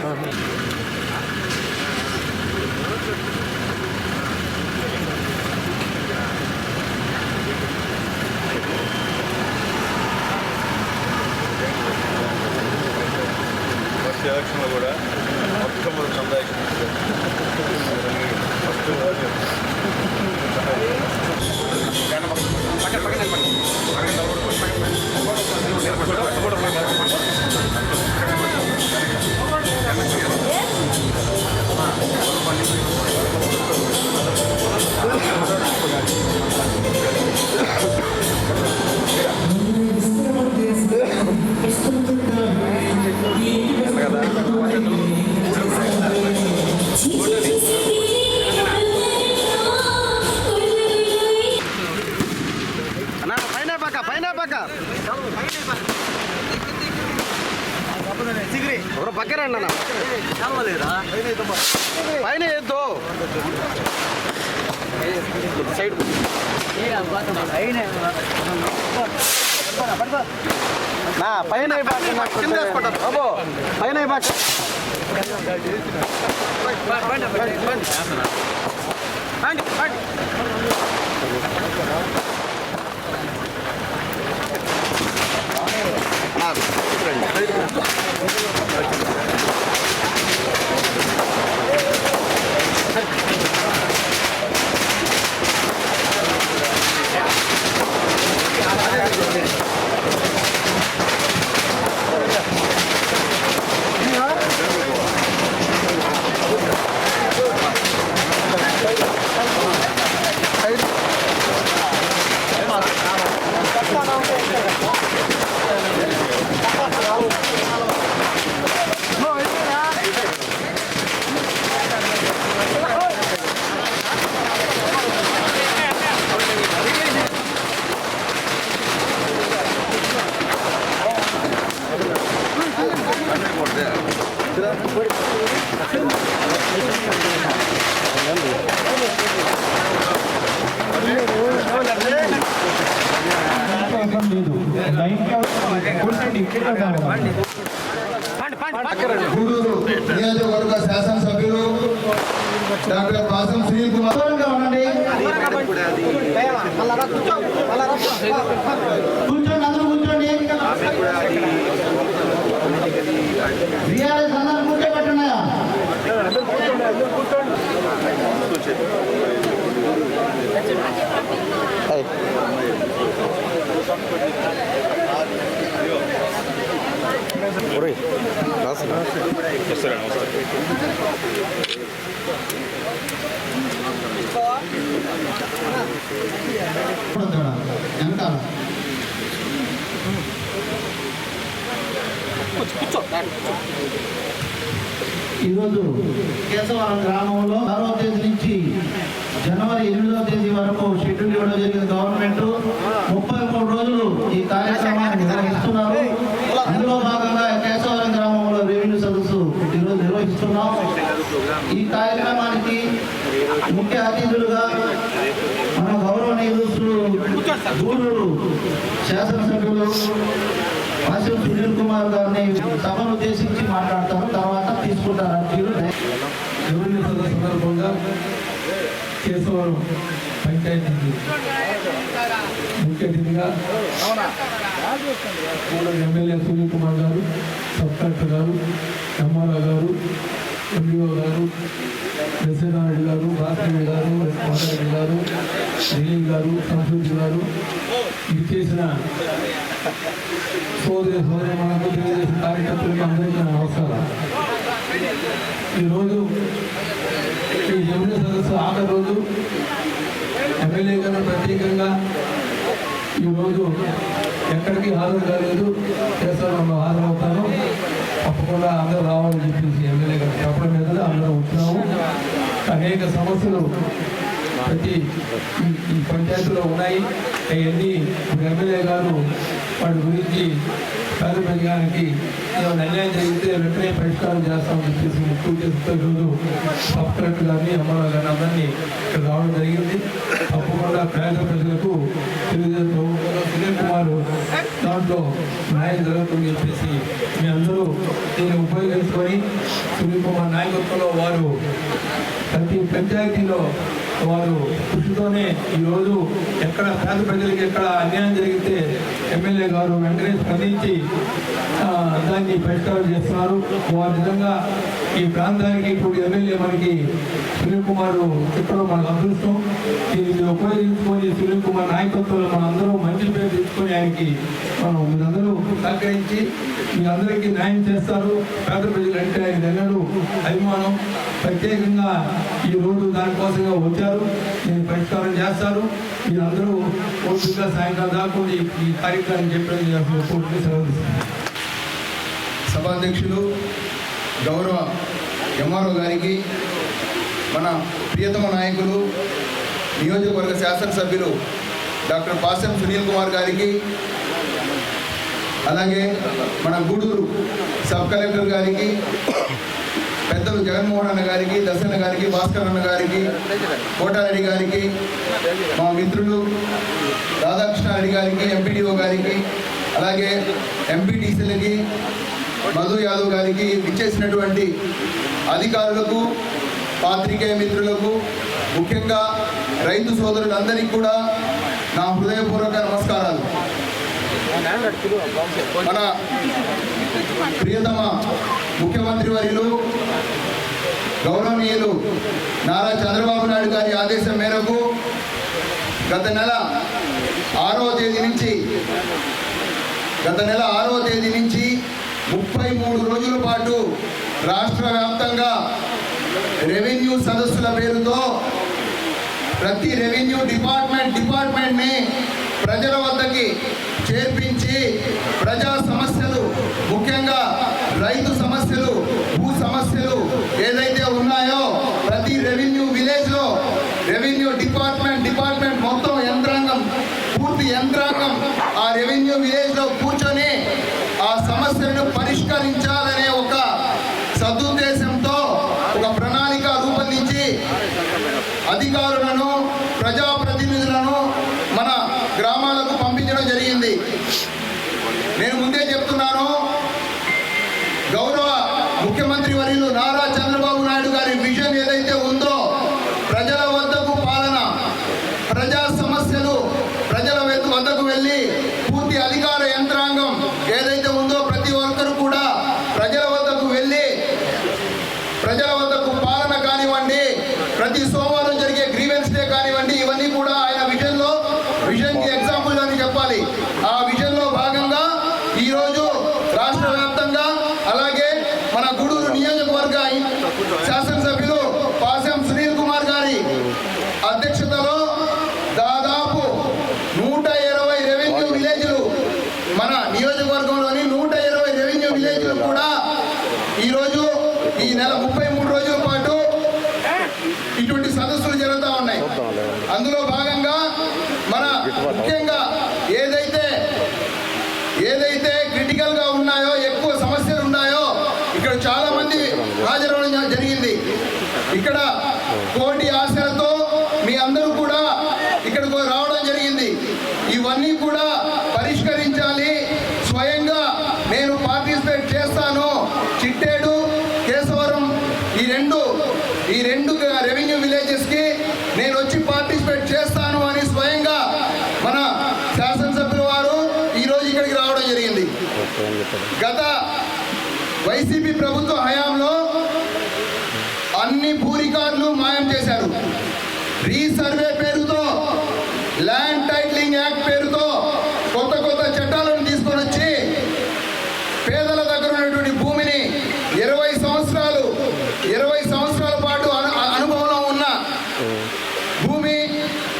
First పైన వేద్దు side. నా పైన బాబు పైన బాక గూడూరు నియోజకవర్గ శాసనసభ్యులు డాక్టర్ పాసం సునీల్ కుమార్ దూరంగా ఉండండి కూర్చోండి అందరూ కూర్చోండి రియాలిస్ అందరూ కూర్చోబెట్టున్నాయా వస్తారా నమస్తే వెనకాల ఈరోజు కేశవరం గ్రామంలో ఆరో తేదీ నుంచి జనవరి ఎనిమిదవ తేదీ వరకు షెడ్యూల్ ఇవ్వడం జరిగింది. గవర్నమెంట్ ముప్పై మూడు రోజులు ఈ కార్యక్రమాన్ని నిర్వహిస్తున్నారు అందులో భాగంగా కేశవరం గ్రామంలో రెవెన్యూ సదస్సు ఈరోజు నిర్వహిస్తున్నాం ఈ కార్యక్రమానికి ముఖ్య అతిథులుగా మన గౌరవనీయులు గూడూరు శాసనసభ్యులు వాసిం సునీల్ కుమార్ గారిని సభను ఉద్దేశించి మాట్లాడతారు. తర్వాత తీసుకుంటారు. సందర్భంగా కేశవరం ముఖ్య అతిథిగా ఎమ్మెల్యే సునీల్ కుమార్ గారు సబ్ కలెక్టర్ గారు ఎంఆర్ఓ గారు ఎండిఓ గారు నరసింహారెడ్డి గారు రాష్ట్రరెడ్డి గారు మాతారెడ్డి గారు దిలీప్ గారు సంస్కృతి గారు ఇది చేసిన సోదరి సోదరి మనకు తెలుగుదేశం కార్యకర్తలకు అందరికీ నా నమస్కారం. ఈరోజు ఈ జమిన సదస్సు ఆఖరి రోజు ఎమ్మెల్యే గారు ప్రత్యేకంగా ఈరోజు ఎక్కడికి హాజరు కాలేదు కేశవరంలో హాజరవుతాను. తప్పకుండా అందరూ రావాలని చెప్పేసి ఎమ్మెల్యే గారు చెప్పడం మీద అందరూ వచ్చినాము అనేక సమస్యలు ప్రతి ఈ- పంచాయతీలో ఉన్నాయి. అవన్నీ ఎమ్మెల్యే గారు వాటి గురించి పేద ప్రజానికి నిర్ణయం జరిగితే వెంటనే పరిష్కారం చేస్తామని చెప్పేసి ముఖ్య ఉద్దేశంతో ఈరోజు సబ్ కలెక్టర్ గారిని అమ్మారావు గారిని అందరినీ ఇక్కడ రావడం జరిగింది. తప్పకుండా పేద ప్రజలకు తెలియజేస్తూ ప్రభుత్వంలో దాంట్లో న్యాయం జరుగుతుంది చెప్పేసి మీ అందరూ దీన్ని ఉపయోగించుకొని సునీల్ కుమార్ నాయకత్వంలో వారు ప్రతి పంచాయతీలో వారు కృషితోనే ఈరోజు ఎక్కడ పేద ప్రజలకి ఎక్కడ అన్యాయం జరిగితే ఎమ్మెల్యే గారు వెంటనే స్పందించి దాన్ని పరిష్కారం చేస్తున్నారు. వారు నిజంగా ఈ ప్రాంతానికి ఇప్పుడు ఎమ్మెల్యే మనకి సునీల్ కుమార్ చెప్పడం మనకు అదృష్టం. దీన్ని ఉపయోగించుకొని సునీల్ కుమార్ నాయకత్వంలో మన మంచి పేరు తెచ్చుకొని ఆయనకి మనం మీరందరూ సహకరించి మీ అందరికీ న్యాయం చేస్తారు. పేద ప్రజలు అంటే ఆయన ఎన్నడూ అభిమానం. ప్రత్యేకంగా ఈ రోజు దానికోసంగా వచ్చారు నేను పరిష్కారం చేస్తారు మీరందరూ ఓపికగా సాయంకాలం దాకా ఈ కార్యక్రమం చెప్పడం పూర్తి సెలవు సభాధ్యక్షులు గౌరవ ఎంఆర్ఓ గారికి మన ప్రియతమ నాయకులు నియోజకవర్గ శాసనసభ్యులు డాక్టర్ పాసం సునీల్ కుమార్ గారికి అలాగే మన గూడూరు సబ్ కలెక్టర్ గారికి పెద్దలు జగన్మోహన్ అన్న గారికి దర్శన గారికి భాస్కర్ అన్న గారికి కోటారెడ్డి గారికి మా మిత్రులు రాధాకృష్ణారెడ్డి గారికి ఎంపీడీఓ గారికి అలాగే ఎంపీటీసీలకి మధు యాదవ్ గారికి ఇచ్చేసినటువంటి అధికారులకు పాత్రికేయ మిత్రులకు ముఖ్యంగా రైతు సోదరులందరికీ కూడా నా హృదయపూర్వక నమస్కారాలు. మన ప్రియతమ ముఖ్యమంత్రి వర్యులు గౌరవనీయులు నారా చంద్రబాబు నాయుడు గారి ఆదేశం మేరకు గత నెల ఆరో తేదీ నుంచి గత నెల ఆరో తేదీ నుంచి ముప్పై మూడు రోజుల పాటు రాష్ట్ర వ్యాప్తంగా రెవెన్యూ సదస్సుల పేరుతో ప్రతి రెవెన్యూ డిపార్ట్మెంట్ డిపార్ట్మెంట్ని ప్రజల వద్దకి చేర్పించి ప్రజా సమస్య ముఖ్యంగా రైతు సమస్యలు భూ సమస్యలు ఏదైతే ఉన్నాయో ప్రతి రెవెన్యూ విలేజ్లో రెవెన్యూ డిపార్ట్మెంట్ డిపార్ట్మెంట్ మొత్తం యంత్రాంగం పూర్తి యంత్రాంగం ఆ రెవెన్యూ విలేజ్లో కూర్చొని ఆ సమస్యలను పరిష్కరించాలనే ఒక సదుద్దేశంతో ఒక ప్రణాళిక రూపొందించి అధికారులను ప్రజాప్రతినిధులను మన గ్రామాలకు పంపించడం జరిగింది నేను ముందే చెప్తున్నాను గౌరవ ముఖ్యమంత్రి వర్యులు నారా చంద్రబాబు నాయుడు గారి విజన్ ఏదైతే ఉందో ప్రజల వద్దకు పాలన ప్రజా సమస్యలు ప్రజల వద్ద- వద్దకు వెళ్ళి పూర్తి అధికార యంత్రాంగం ఏదైతే ఉందో ప్రతి ఒక్కరు కూడా ప్రజల వద్దకు వెళ్ళి ప్రజల వద్దకు పాలన కానివ్వండి ప్రతి సోమవారం జరిగే గ్రీవెన్స్ డే కానివ్వండి ఇవన్నీ కూడా ఆయన విజన్లో విజన్కి ఎగ్జాంపుల్ అని చెప్పాలి ఆ విజన్లో భాగంగా ఈరోజు రాష్ట్ర వ్యాప్తంగా అలాగే మన గూడూరు నియోజకవర్గ శాసనసభ్యులు పాసెం సునీల్ కుమార్ గారి అధ్యక్షతలో దాదాపు నూట ఇరవై రెవెన్యూ విలేజ్లు మన నియోజకవర్గంలోని నూట ఇరవై రెవెన్యూ విలేజ్లు కూడా ఈరోజు ఈ నెల ముప్పై మూడు రోజుల పాటు ఇటువంటి సదస్సులు జరుగుతూ ఉన్నాయి అందులో భాగంగా మన ముఖ్యంగా ఏదైతే ఏదైతే క్రిటికల్గా ఉన్నాయో ఎక్కువ సమస్యలు ఉన్నాయో ఇక్కడ చాలా మంది హాజరవడం జ- జరిగింది ఇక్కడ కోటి ఆశలతో మీ అందరూ కూడా ఇక్కడికి రావడం జరిగింది ఇవన్నీ కూడా పరిష్కరించాలి స్వయంగా నేను పార్టిసిపేట్ చేస్తాను చిట్టేడు కేశవరం ఈ రెండు ఈ రెండు రెవెన్యూ విలేజెస్కి నేను వచ్చి పార్టిసిపేట్ చేస్తాను అని స్వయంగా మన శాసనసభ్యుల వారు ఈ రోజు ఇక్కడికి రావడం జరిగింది. గత వైసీపీ ప్రభుత్వ హయాంలో అన్ని భూ రికార్డులు మాయం చేశారు. రీసర్వే పేరు ల్యాండ్ టైటిలింగ్ యాక్ట్ పేరుతో కొత్త కొత్త చట్టాలను తీసుకొని వచ్చి పేదల దగ్గర ఉన్నటువంటి భూమిని ఇరవై సంవత్సరాలు ఇరవై సంవత్సరాల పాటు అను- అనుభవంలో ఉన్న భూమి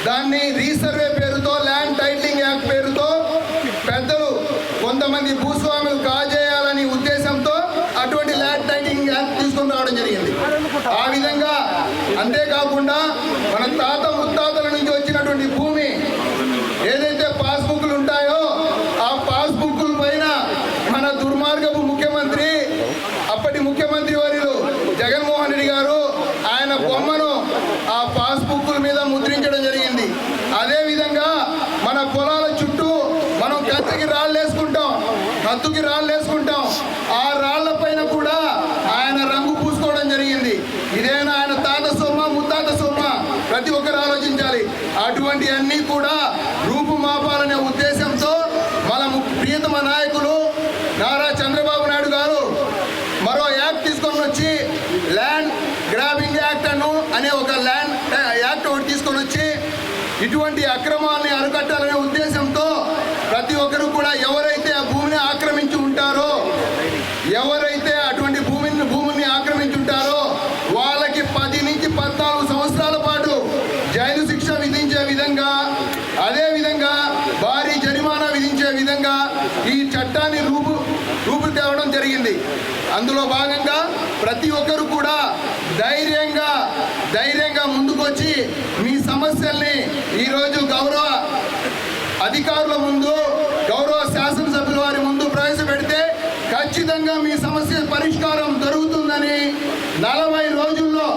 దాన్ని రీసర్వే పేరుతో ల్యాండ్ టైటిలింగ్ యాక్ట్ పేరుతో పెద్దలు కొంతమంది భూస్వాములు కాజేయాలని ఉద్దేశంతో అటువంటి ల్యాండ్ టైటిలింగ్ యాక్ట్ తీసుకొని రావడం జరిగింది ఆ విధంగా అంతేకాకుండా మన తాత ముత్తాతల నుంచి వచ్చినటువంటి భూమి ఏదైతే హద్దుకి రాళ్ళు వేసుకుంటాం ఆ రాళ్ళ పైన కూడా ఆయన రంగు పూసుకోవడం జరిగింది ఇదేనా ఆయన తాత సొమ్మ ముత్తాత సొమ్మ ప్రతి ఒక్కరు ఆలోచించాలి అటువంటి అన్నీ కూడా రూపుమాపాలనే ఉద్దేశంతో మన ము- ప్రియతమ నాయకులు నారా చంద్రబాబు నాయుడు గారు మరో యాక్ట్ తీసుకొని వచ్చి ల్యాండ్ గ్రాబింగ్ యాక్ట్ అను అనే ఒక ల్యాండ్ ఆ, యాక్ట్ ఒకటి తీసుకొని వచ్చి ఇటువంటి అక్రమాల్ని అరికట్టాలనే ఉద్దేశంతో ప్రతి ఒక్కరు కూడా ఎవరైతే ఆ భూమిని ఆక్రమించి ఉంటారో ఎవరైతే అటువంటి భూమిని భూమిని ఆక్రమించి ఉంటారో వాళ్ళకి పది నుంచి పద్నాలుగు సంవత్సరాల పాటు జైలు శిక్ష విధించే విధంగా అదే విధంగా భారీ జరిమానా విధించే విధంగా ఈ చట్టాన్ని రూపు రూపు తేవడం జరిగింది అందులో భాగంగా ప్రతి ఒక్కరు కూడా ధైర్యంగా ధైర్యంగా ముందుకొచ్చి మీ సమస్యల్ని ఈరోజు గౌరవ అధికారుల ముందు గౌరవ శాసనసభ్యుల వారి ముందు ప్రవేశపెడితే ఖచ్చితంగా మీ సమస్య పరిష్కారం దొరుకుతుందని నలభై రోజుల్లో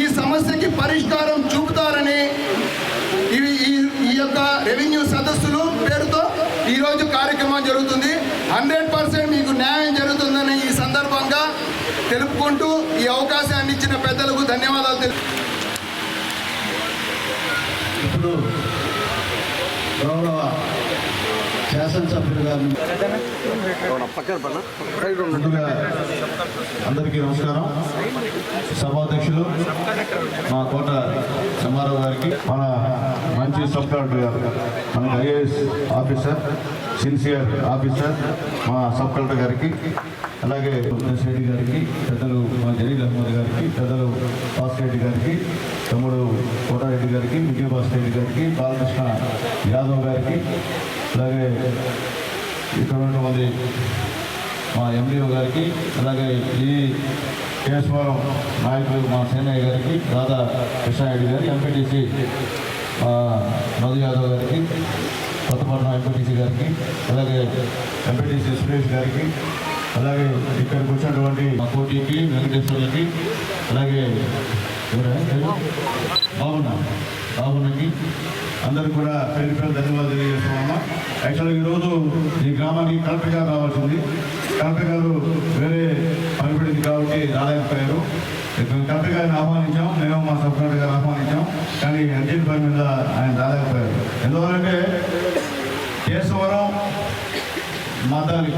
ఈ సమస్యకి పరిష్కారం చూపుతారని ఇవి ఈ ఈ యొక్క రెవెన్యూ సదస్సులు పేరుతో ఈరోజు కార్యక్రమం జరుగుతుంది. హండ్రెడ్ పర్సెంట్ మీకు న్యాయం జరుగుతుంది. తెలుపుకుంటూ ఈ అవకాశాన్ని ఇచ్చిన పెద్దలకు ధన్యవాదాలు తెలుపు ఇప్పుడు గౌరవ శాసనసభ్యులు గారు అందరికీ నమస్కారం. సభాధ్యక్షులు మా కోట సమారావు గారికి మన మంచి సబ్ కలెక్టర్ గారు మన ఐఏఎస్ ఆఫీసర్ సిన్సియర్ ఆఫీసర్ మా సబ్ కలెక్టర్ గారికి అలాగే ఉమేష్ రెడ్డి గారికి పెద్దలు మా జలీల్ అహ్మద్ గారికి పెద్దలు రెడ్డి గారికి తమ్ముడు కోటారెడ్డి గారికి విజయభాస్కర్ రెడ్డి గారికి బాలకృష్ణ యాదవ్ గారికి అలాగే ఇక్కడ ఉన్నటువంటి మా ఎండిఓ గారికి అలాగే ఈ కేశవరం నాయకులు మా సేనయ్య గారికి రాధా కృష్ణారెడ్డి గారి ఎంపీటీసీ మధు యాదవ్ గారికి కొత్తపట్నం ఎంపీటీసీ గారికి అలాగే ఎంపీటీసీ సురేష్ గారికి అలాగే ఇక్కడికి వచ్చినటువంటి మా కోటికి వెంకటేశ్వర్లకి అలాగే బాబున్న బాబున్నకి అందరికి కూడా పేరు పేరు ధన్యవాదాలు తెలియజేస్తున్నామా? యాక్చువల్గా ఈరోజు ఈ గ్రామానికి కలెక్టర్ గారు రావాల్సింది. కలెక్టర్ గారు వేరే పనిపడింది కాబట్టి రాలేకపోయారు. కలెక్టర్ గారిని ఆహ్వానించాం మేము మా సబ్ కలెక్టర్ గారు ఆహ్వానించాం కానీ అర్జెంట్ పని మీద ఆయన రాలేకపోయారు. ఎందువల్లంటే కేశవరం మాదాలి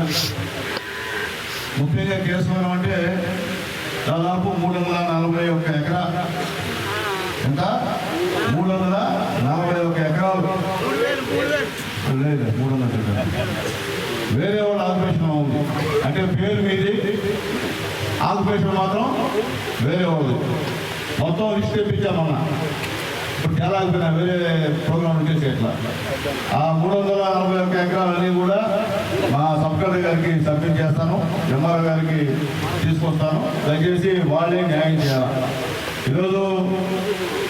ముఖ్యంగా కేశవరం అంటే దాదాపు మూడు వందల నలభై ఒక్క ఎకరా. ఎంత? మూడు వందల నలభై ఒక ఎకరాలు. లేదు మూడు వందల వేరే వాళ్ళ ఆక్యుపేషన్ ఉంది అంటే పేరు మీది ఆక్యుపేషన్ మాత్రం వేరే వాళ్ళు మొత్తం లిస్ట్ తెప్పించామన్నా ఎలా చాలా వేరే ప్రోగ్రామ్ చేసే ఇట్లా ఆ మూడు వందల అరవై ఒక్క ఎకరాలన్నీ కూడా మా సబ్ కలెక్టర్ గారికి సబ్మిట్ చేస్తాను ఎంఆర్ఓ గారికి తీసుకొస్తాను. దయచేసి వాళ్ళే న్యాయం చేయాలి? ఈరోజు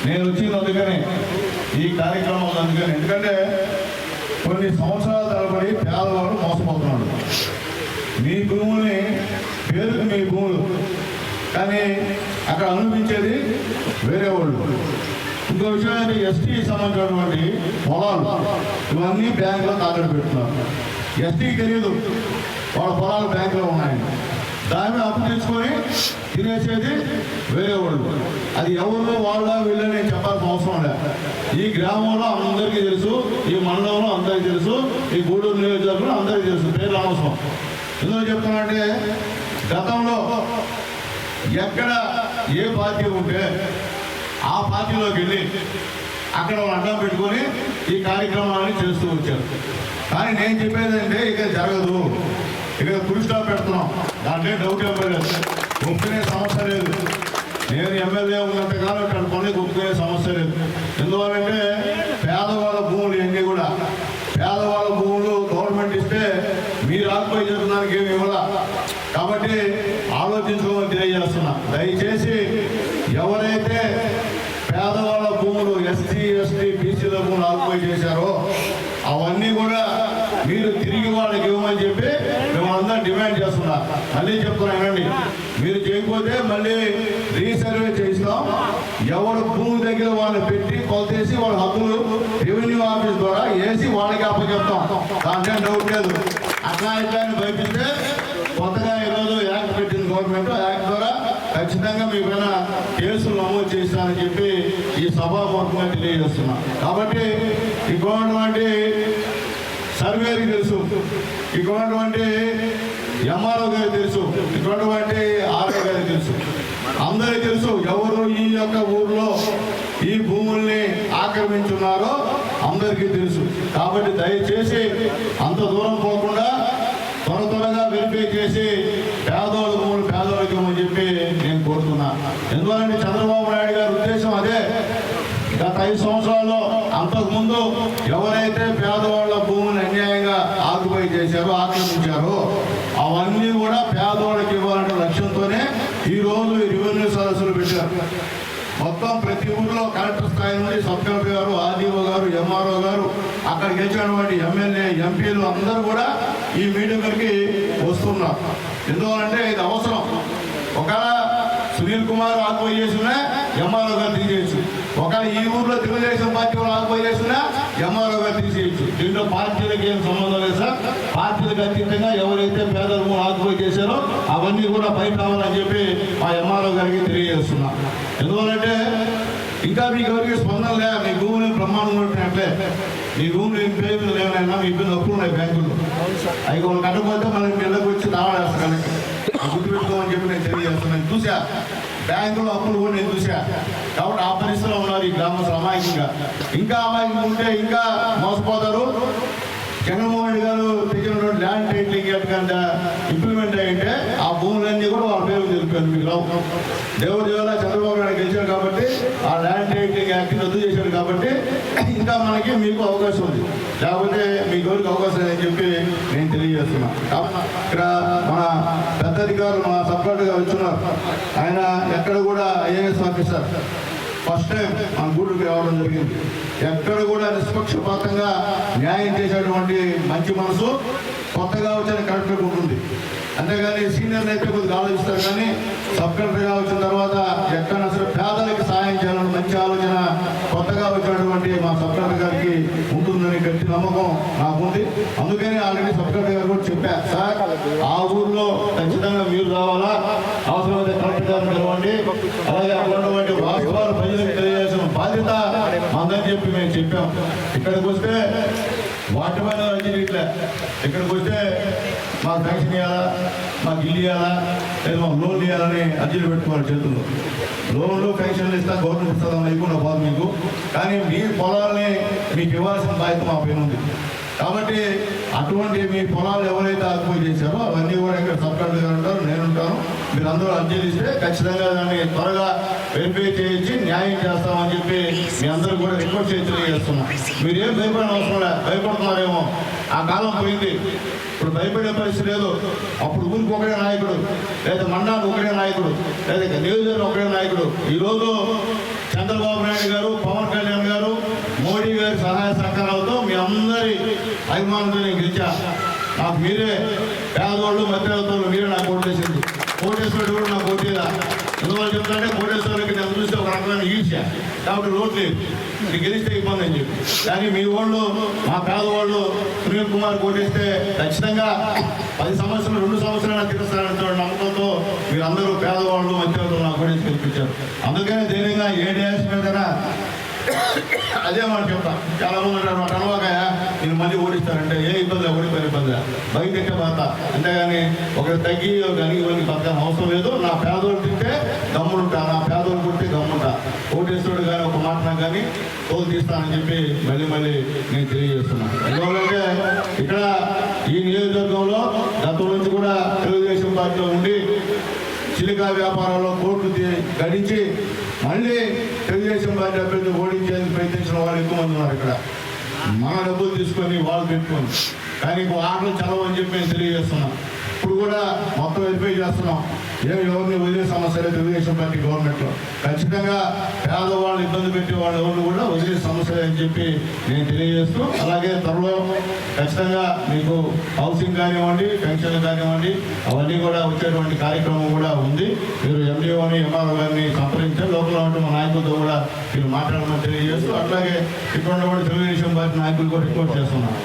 నేను వచ్చింది అందుకని ఈ కార్యక్రమం అందుకని ఎందుకంటే కొన్ని సంవత్సరాల తరబడి పేదవాడు మోసపోతున్నాడు. మీ భూముల్ని పేరుకు మీ భూములు కానీ అక్కడ అనుభవించేది వేరే వాళ్ళు. ఇంకో విషయం ఎస్టీ సంబంధించినటువంటి పొలాలు. ఇవన్నీ బ్యాంకులో తాకట్టు పెడుతున్నారు. ఎస్టీకి తెలియదు వాళ్ళ పొలాలు బ్యాంకులో ఉన్నాయని దాన్ని అప్పు తీసుకొని తినేసేది వేరే వాళ్ళు. అది ఎవరు వాళ్ళ వీళ్ళని చెప్పాల్సిన అవసరం లేదు. ఈ గ్రామంలో అందరికీ తెలుసు ఈ మండలంలో అందరికీ తెలుసు ఈ గూడూరు నియోజకవర్గంలో అందరికీ తెలుసు. పేర్లు అవసరం ఎందుకు చెప్తున్నానంటే గతంలో ఎక్కడ ఏ పార్టీ ఉంటే ఆ పార్టీలోకి వెళ్ళి అక్కడ అడ్డం పెట్టుకొని ఈ కార్యక్రమాన్ని చేస్తూ వచ్చారు. కానీ నేను చెప్పేది అంటే ఇక జరగదు. ఇక ఫుల్ స్టాప్ పెడుతున్నాం. దాంట్లో డౌట్ ఇవ్వలేదు ఒప్పుకునే సమస్య లేదు. నేను ఎమ్మెల్యే ఉన్నంతకాలం ఇక్కడ పనులకు ఒప్పుకునే సమస్య లేదు. ఎందువల్లంటే పేదవాళ్ళ భూములు ఇవన్నీ కూడా. పేదవాళ్ళ భూములు గవర్నమెంట్ ఇస్తే మీరు ఆకుపోయి జరగడానికి ఏమి ఇవ్వాల? కాబట్టి ఆలోచించుకోమని తెలియజేస్తున్నా. దయచేసి ఎవరైతే పేదవాళ్ళ భూములు ఎస్టీ ఎస్టీ బీసీల భూములు ఆకుపోయి చేశారో అవన్నీ కూడా మీరు తిరిగి వాళ్ళకి ఇవ్వమని చెప్పి మేమందరం డిమాండ్ చేస్తున్నా మళ్ళీ చెప్తున్నానండి మీరు చేయకపోతే మళ్ళీ రీసర్వే చేయిస్తాం. ఎవరు భూమి దగ్గర వాళ్ళు పెట్టి కొలతేసి వాళ్ళ హక్కులు రెవెన్యూ ఆఫీస్ ద్వారా వేసి వాళ్ళకి అప్పచెప్తాం. దాంట్లో డౌట్ లేదు. అట్లా ఇట్లా అని భయపిస్తే కొత్తగా ఈరోజు యాక్ట్ పెట్టింది గవర్నమెంట్. యాక్ట్ ద్వారా ఖచ్చితంగా మీ పైన కేసులు నమోదు చేస్తానని చెప్పి ఈ సభాముఖంగా తెలియజేస్తున్నా. కాబట్టి ఈ గవర్నమెంట్ సర్వేకి తెలుసు. ఇక్కడ ఉన్నటువంటి ఎంఆర్ఓ గారికి తెలుసు. ఇటువంటి ఉన్నటువంటి ఆర్ఓ గారికి తెలుసు. అందరికీ తెలుసు ఎవరు ఈ యొక్క ఊర్లో ఈ భూముల్ని ఆక్రమించున్నారో అందరికీ తెలుసు. కాబట్టి దయచేసి అంత దూరం పోకుండా త్వర త్వరగా వెరిఫై చేసి పేదోళ్ళ భూములు పేదోళ్ళకి చెప్పి ఎందుకంటే చంద్రబాబు నాయుడు గారి ఉద్దేశం అదే. గత ఐదు సంవత్సరాల్లో అంతకుముందు ఎవరైతే పేదవాళ్ళ భూములు అన్యాయంగా ఆకుపై చేశారో ఆక్రమించారో అవన్నీ కూడా పేదవాళ్ళకి ఇవ్వాలనే లక్ష్యంతోనే ఈ రోజు రెవెన్యూ సదస్సులు పెట్టారు. మొత్తం ప్రతి ఊర్లో కలెక్టర్ స్థాయి నుండి సబ్ కలెక్టర్ గారు ఆర్డీఓ గారు ఎంఆర్ఓ గారు అక్కడ గెలిచినటువంటి ఎమ్మెల్యే ఎంపీలు అందరూ కూడా ఈ మీడియా వస్తున్నారు. ఎందువలంటే ఇది అవసరం. ఒకవేళ సునీల్ కుమార్ ఆక్యుపై చేసినా ఎంఆర్ఓ గారు తీసేయచ్చు. ఒకవేళ ఈ ఊర్లో తెలుగుదేశం పార్టీ వాళ్ళు ఆక్యుపై చేసినా ఎంఆర్ఓ గారు తీసేయచ్చు. దీంట్లో పార్టీలకు ఏం సంబంధం లేదు సార్. పార్టీలకు అతీతంగా ఎవరైతే పేదలు ఆక్యుపై చేశారో అవన్నీ కూడా బయట రావాలని చెప్పి ఆ ఎంఆర్ఓ గారికి తెలియజేస్తున్నా. ఎందువల్లంటే ఇంకా మీకు ఎవరికి స్పందన లే మీ భూమిని బ్రహ్మాండం ఉంటున్నట్లే మీ భూమిని ఏం పేరు లేవనైనా మీ ఇబ్బంది అప్పులు ఉన్నాయి బ్యాంకుల్లో. అవి కొన్ని కట్టకపోతే మనకి ఇళ్ళకి వచ్చి తావడేస్తాను గుర్తుపెట్టుకోమని చెప్పి నేను తెలియజేస్తున్నాను. చూసా బ్యాంకులో అప్పులు కూడా నేను చూసా కాబట్టి ఆ పరిస్థితిలో ఉన్నారు ఈ గ్రామస్తులు అమాయకంగా. ఇంకా అమాయకంగా ఉంటే ఇంకా మోసపోతారు. జగన్మోహన్ రెడ్డి గారు తెచ్చినటువంటి ల్యాండ్ టైటిలింగ్ యాక్ట్ కింద ఇంప్లిమెంట్ అయ్యింటే వాళ్ళ మీకు రావు దేవుడి వల్ల చంద్రబాబు నాయుడు గెలిచాడు కాబట్టి ఆ ల్యాండ్ టేకింగ్ యాక్ట్ రద్దు చేశాడు కాబట్టి ఇంకా మనకి మీకు అవకాశం ఉంది. లేకపోతే మీ గౌరికి అవకాశం లేదని చెప్పి నేను తెలియజేస్తున్నా. కాబట్టి ఇక్కడ మన పెద్ద అధికారులు మా సపరేట్గా వచ్చున్నారు. ఆయన ఎక్కడ కూడా ఐఏఎస్ ఆఫీసర్. ఫస్ట్ టైం మన గూడూరుకి రావడం జరిగింది. ఎక్కడ కూడా నిష్పక్షపాతంగా న్యాయం చేసేటువంటి మంచి మనసు కొత్తగా వచ్చిన కలెక్టర్ ఉంటుంది అంతేగాని సీనియర్ అయితే కొద్దిగా ఆలోచిస్తారు కానీ సబ్ కలెక్టర్గా వచ్చిన తర్వాత ఎక్కడ అసలు పేదలకు సాయం చేయాలని మంచి ఆలోచన కొత్తగా వచ్చినటువంటి మా సబ్ కలెక్టర్ గారికి ఉంటుందని గట్టి నమ్మకం నాకుంది. అందుకని ఆల్రెడీ సబ్ కలెక్టర్ గారు కూడా చెప్పారు సార్ ఆ ఊర్లో ఖచ్చితంగా మీరు రావాలా? అవసరమైతే కలెక్టర్ గారిని పిలవండి. అలాగే అక్కడ ఉన్నటువంటి వాస్తవాలు ప్రజలకు తెలియజేసిన బాధ్యత మందని చెప్పి మేము చెప్పాం. ఇక్కడికి వస్తే వాటి మీద వచ్చి ఇట్లా ఇక్కడికి వస్తే మాకు పెన్షన్ ఇవ్వాలా మాకు ఇల్లు ఇవ్వాలా లేదా మాకు లోన్ ఇవ్వాలని అర్జీలు పెట్టుకోవాలి చేతుల్లో. లోన్లు పెన్షన్లు ఇస్తా గవర్నమెంట్ ఇస్తుందని అయిపోయిన బాధ మీకు. కానీ మీ పొలాలని మీకు ఇవ్వాల్సిన బాధ్యత మా పైన ఉంది. కాబట్టి అటువంటి మీ పొలాలు ఎవరైతే ఆక్యుపై చేశారో అవన్నీ కూడా ఇక్కడ సబ్ కలెక్టర్ గారు ఉంటారు నేనుంటాను మీరు అందరూ అర్జీలు ఇస్తే ఖచ్చితంగా దాన్ని త్వరగా వెరిఫై చేయించి న్యాయం చేస్తామని చెప్పి మీ అందరూ కూడా రిక్వెస్ట్ చేసి తెలియజేస్తున్నాం. మీరేం భయపడిన అవసరం లే భయపడుతున్నారేమో. ఆ కాలం పోయింది. ఇప్పుడు భయపడే పరిస్థితి లేదు. అప్పుడు ఊరికి ఒకడే నాయకుడు లేదా మండలానికి ఒకడే నాయకుడు లేదా నియోజకవర్గం ఒకడే నాయకుడు. ఈరోజు చంద్రబాబు నాయుడు గారు పవన్ కళ్యాణ్ గారు మోడీ గారి సహాయ సహకారాలతో మీ అందరి అభిమానులు నేను గెలిచా. నాకు మీరే పేదవాళ్ళు మధ్యవర్తులు మీరే నాకు ఓటు చేసింది కోటేశ్వరుడు కూడా నాకు ఓటేదా ఎందువల్ల చెప్తాంటే కోటేశ్వరుడికి నేను చూస్తే ఒక రకమైన ఈర్ష్య. కాబట్టి రోడ్ లేదు. ఇది గెలిస్తే ఇబ్బంది అని చెప్పి. కానీ మీ వాళ్ళు మా పేదవాళ్ళు సునీల్ కుమార్ కోటేస్తే ఖచ్చితంగా పది సంవత్సరాలు రెండు సంవత్సరాలు తిరస్తారనే నమ్మకంతో మీరందరూ పేదవాళ్ళు మధ్యవర్తులు నాకు కూడా గెలిపించారు. అందుకనే ధైర్యంగా ఏ డ్యాన్స్ మీద అదే మాట చెప్తా. చాలా మంది అంటారు మా కనవాకాయ నేను మళ్ళీ ఓడిస్తారంటే ఏ ఇబ్బంది ఓడిపోయిన ఇబ్బంది బయట తిట్టే బాధ అంతేగాని ఒకరు తగ్గి ఒక అణిగి వాళ్ళకి అవసరం లేదు. నా పేదోళ్ళు తింటే గమ్మునుంటా నా పేదోళ్ళు కొట్టి గమ్ముంటా ఓటేశ్వరుడు కానీ ఒక మాట నాకు కానీ తోలు తీస్తానని చెప్పి మళ్ళీ మళ్ళీ నేను తెలియజేస్తున్నాను ఎందుకంటే ఇక్కడ ఈ నియోజకవర్గంలో గతం నుంచి కూడా తెలుగుదేశం పార్టీలో ఉండి చిలికా వ్యాపారంలో కోర్టు గడించి మళ్ళీ తెలుగుదేశం పార్టీ అభ్యర్థి ఓడించేందుకు ప్రయత్నించిన వాళ్ళు ఎక్కువ మంది ఉన్నారు ఇక్కడ. మన డబ్బులు తీసుకొని వాళ్ళు పెట్టుకొని కానీ ఆటలు చదవని చెప్పి నేను తెలియజేస్తున్నాను ఇప్పుడు కూడా మొత్తం వెరిఫై చేస్తున్నాం. ఏం ఎవరిని వదిలే సమస్య లేదు. తెలుగుదేశం పార్టీ గవర్నమెంట్లో ఖచ్చితంగా పేదవాళ్ళు ఇబ్బంది పెట్టే వాళ్ళు ఎవరిని కూడా వదిలే సమస్య అని చెప్పి నేను తెలియజేస్తూ అలాగే త్వరలో ఖచ్చితంగా మీకు హౌసింగ్ కానివ్వండి పెన్షన్లు కానివ్వండి అవన్నీ కూడా వచ్చేటువంటి కార్యక్రమం కూడా ఉంది. మీరు ఎండిఓని ఎంఆర్ఓ గారిని సంప్రదించారు లోపల ఉన్న మా నాయకులతో కూడా మీరు మాట్లాడమని తెలియజేస్తూ అట్లాగే ఇక్కడ ఉన్నటువంటి తెలుగుదేశం పార్టీ నాయకులు కూడా రిపోర్ట్ చేస్తున్నారు.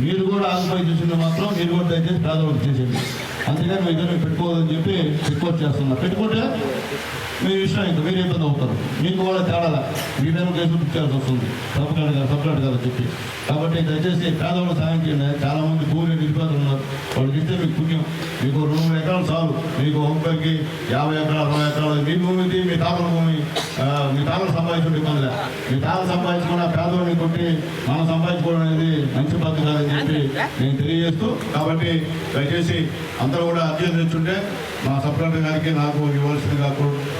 మీరు కూడా ఆగిపోయి చూసింది మాత్రం మీరు కూడా దయచేసి పేదవాళ్ళకి చేసేది అందుకని మీ ఇద్దరు పెట్టుకోవద్దని చెప్పి రిపోర్ట్ చేస్తున్నారు పెట్టుకుంటే మీ ఇష్టం ఇంకా మీరు ఇబ్బంది అవుతారు మీకు కూడా తేడా మీ మీద కేసు ఇచ్చాల్సి వస్తుంది. సబ్కాడు కదా సబ్కాడు కదా చెప్పి. కాబట్టి దయచేసి పేదవాళ్ళు సాయం చేయండి. చాలా మంది భూమి నిరుపేదలు ఉన్నారు వాళ్ళకి ఇస్తే మీకు పుణ్యం. మీకు రెండు మూడు ఎకరాలు చాలు. మీకు ఒక్కొక్కరికి యాభై ఎకరాలు అరవై ఎకరాలు. మీ భూమి ఇది, మీ తాతల భూమి మీ తాతలు సంపాదించుకుంటే ఇబ్బందిలే మీ తాతలు సంపాదించుకున్న పేదవాడిని కొట్టి మనం సంపాదించుకోవడం అనేది మంచి పద్ధతి కాదని చెప్పి నేను తెలియజేస్తూ కాబట్టి దయచేసి అందరూ కూడా అర్జీలు తెచ్చుంటే మా సప్రెంటర్ గారికి నాకు ఇవ్వాల్సిందిగా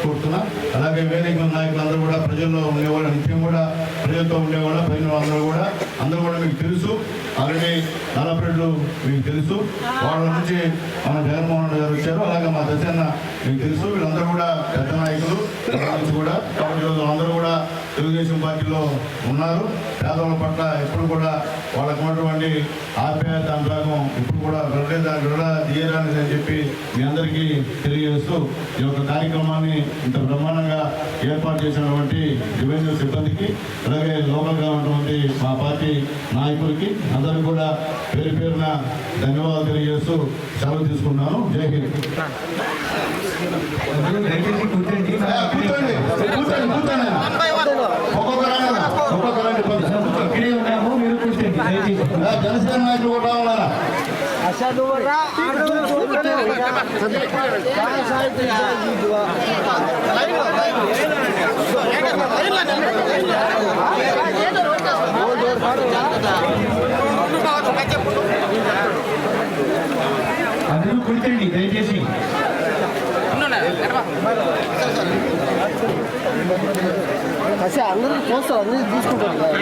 కోరుతున్నా. అలాగే వేరే నాయకులు అందరూ కూడా ప్రజల్లో ఉండేవాళ్ళు నిత్యం కూడా ప్రజలతో ఉండేవాళ్ళు ప్రజలు అందరూ కూడా. అందరూ కూడా మీకు తెలుసు. ఆల్రెడీ నల్లపరెడ్లు మీకు తెలుసు. వాళ్ళ నుంచి మన జగన్మోహన్ రెడ్డి గారు వచ్చారు. అలాగే మా దశన్న మీకు తెలుసు. వీళ్ళందరూ కూడా పెద్ద నాయకులు. కూడా. కాబట్టి అందరూ కూడా తెలుగుదేశం పార్టీలో ఉన్నారు. పేదవాళ్ళ పట్ల ఎప్పుడు కూడా వాళ్ళకు ఉన్నటువంటి ఆప్యాయత అనురాగం ఇప్పుడు కూడా విడలేదా విడ తీయరానిది అని చెప్పి మీ అందరికీ తెలియజేస్తూ ఈ యొక్క కార్యక్రమాన్ని ఇంత బ్రహ్మాండంగా ఏర్పాటు చేసినటువంటి రెవెన్యూ సిబ్బందికి అలాగే లోకల్గా ఉన్నటువంటి మా పార్టీ నాయకులకి అందరికీ కూడా పేరు పేరున ధన్యవాదాలు తెలియజేస్తూ సెలవు తీసుకున్నాను జై హింద్. కూర్చోండి కూర్చోండి కూర్చోండి కూర్చోండి. ఒక్కొక్కరండి పది ఇక్కడే ఉన్నాము మీరు కూర్చోండి దయచేసి జనసేన నాయకులు కూడా ఉన్నారా. అందరూ కూర్చోండి దయచేసి అందరూ చూస్తారు అందరూ తీసుకుంటారు కదా.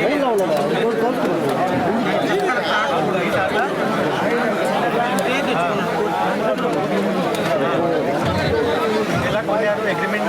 Agreement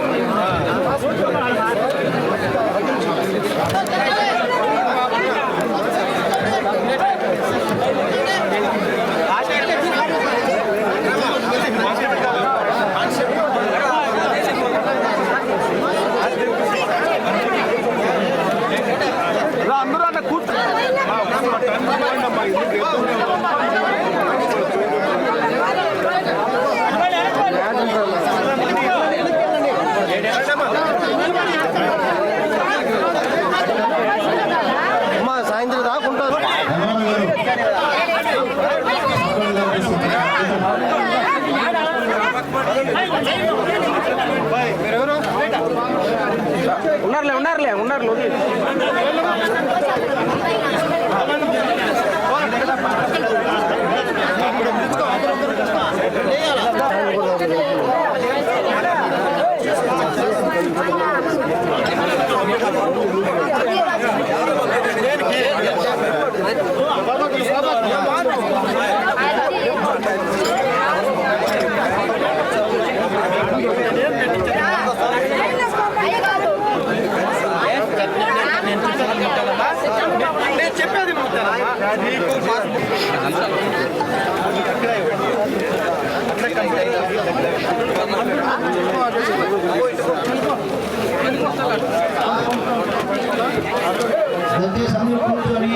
దయచేసి అందరూ కూర్చొని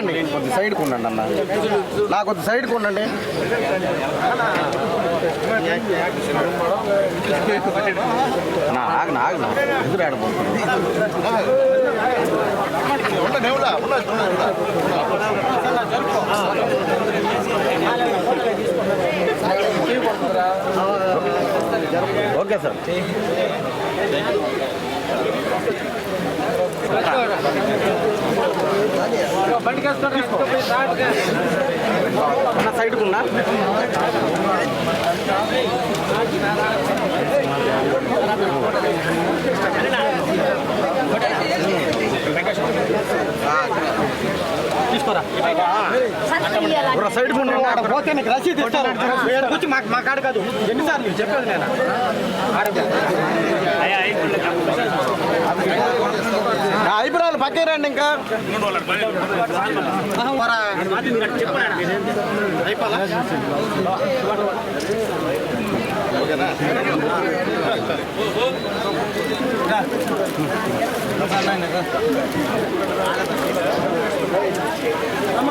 ఉండండి. కొద్ది సైడ్కి ఉండండి అన్న. నా కొద్ది సైడ్కి ఉండండి. నా ఆగు నా ఎదురు ఆడబోతుంది ఓకే సార్. అన్న సైడ్కి ఉన్నా తీసుకోరా. సైడ్ పోతే నీకు రసీదు ఇస్తారు కూర్చి మాకు మా మా కాడ కాదు ఎన్నిసార్లు చెప్పేది నేను పక్కకి రండి ఇంకా. రమ్మ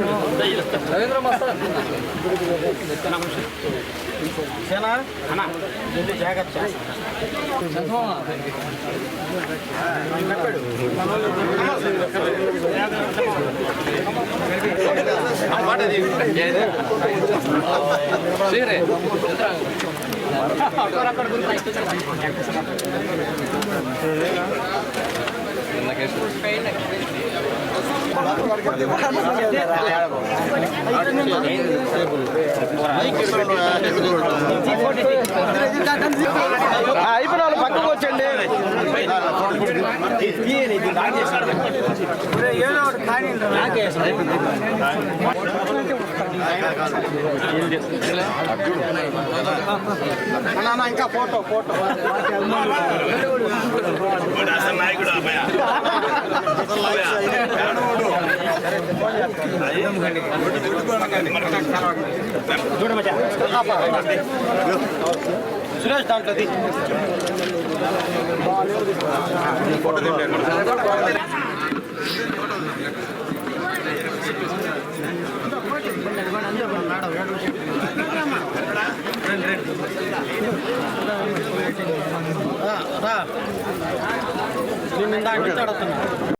పక్కే రండి ఇంకా ఆహా, వరా. అయిపోవాలా? ఆ, అయిపోయిన వాళ్ళు ఇంకా ఫోటో ఫోటో సురేష్ దాంట్లో నిన్న ఇందాక నుంచి